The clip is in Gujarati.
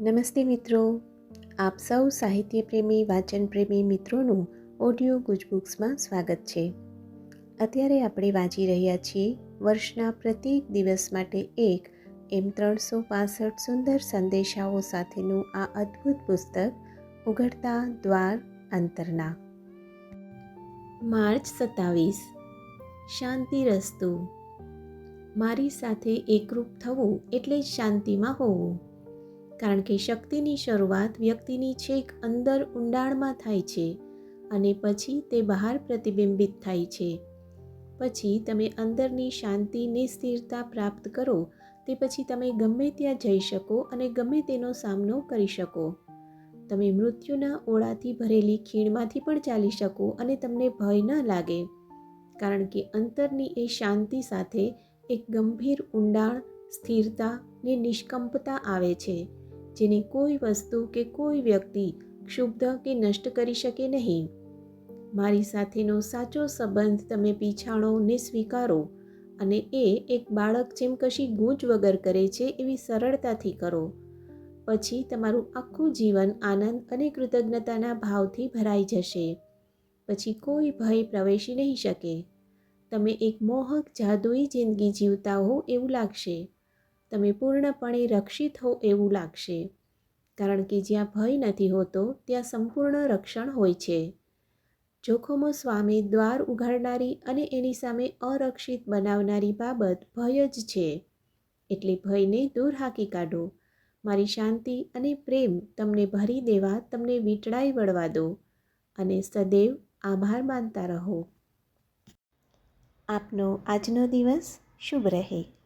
નમસ્તે મિત્રો. આપ સૌ સાહિત્ય પ્રેમી વાચન પ્રેમી મિત્રોનું ઓડિયો ગુજબુક્સમાં સ્વાગત છે. અત્યારે આપણે વાંચી રહ્યા છીએ વર્ષના પ્રત્યેક દિવસ માટે એક એમ ત્રણસો પાસઠ સુંદર સંદેશાઓ સાથેનું આ અદ્ભુત પુસ્તક, ઉઘડતા દ્વાર અંતરના. માર્ચ સત્તાવીસ. શાંતિ રસ્તુ. મારી સાથે એકરૂપ થવું એટલે શાંતિમાં હોવું. કારણ કે શક્તિની શરૂઆત વ્યક્તિની છેક અંદર ઊંડાણમાં થાય છે અને પછી તે બહાર પ્રતિબિંબિત થાય છે. પછી તમે અંદરની શાંતિની સ્થિરતા પ્રાપ્ત કરો, તે પછી તમે ગમે ત્યાં જઈ શકો અને ગમે તેનો સામનો કરી શકો. તમે મૃત્યુના ઓળાથી ભરેલી ખીણમાંથી પણ ચાલી શકો અને તમને ભય ન લાગે, કારણ કે અંતરની એ શાંતિ સાથે એક ગંભીર ઊંડાણ, સ્થિરતા ને નિષ્કંપતા આવે છે. જેને કોઈ વસ્તુ કે કોઈ વ્યક્તિ ક્ષુબ્ધ કે નષ્ટ કરી શકે નહીં. મારી સાથેનો સાચો સંબંધ તમે પીછાણો ને સ્વીકારો અને એ એક બાળક જેમ કશી ગૂંચ વગર કરે છે એવી સરળતાથી કરો. પછી તમારું આખું જીવન આનંદ અને કૃતજ્ઞતાના ભાવથી ભરાઈ જશે. પછી કોઈ ભય પ્રવેશી નહીં શકે. તમે એક મોહક જાદુઈ જિંદગી જીવતા હો એવું લાગશે. તમે પૂર્ણપણે રક્ષિત હો એવું લાગશે. કારણ કે જ્યાં ભય નથી હોતો, ત્યાં સંપૂર્ણ રક્ષણ હોય છે. જોખમો સ્વામી દ્વાર ઉઘાડનારી અને એની સામે અરક્ષિત બનાવનારી બાબત ભય જ છે. એટલે ભયને દૂર હાકી કાઢો. મારી શાંતિ અને પ્રેમ તમને ભરી દેવા, તમને વીંટળાઈ વળવા દો. અને સદૈવ આભાર માનતા રહો. આપનો આજનો દિવસ શુભ રહે.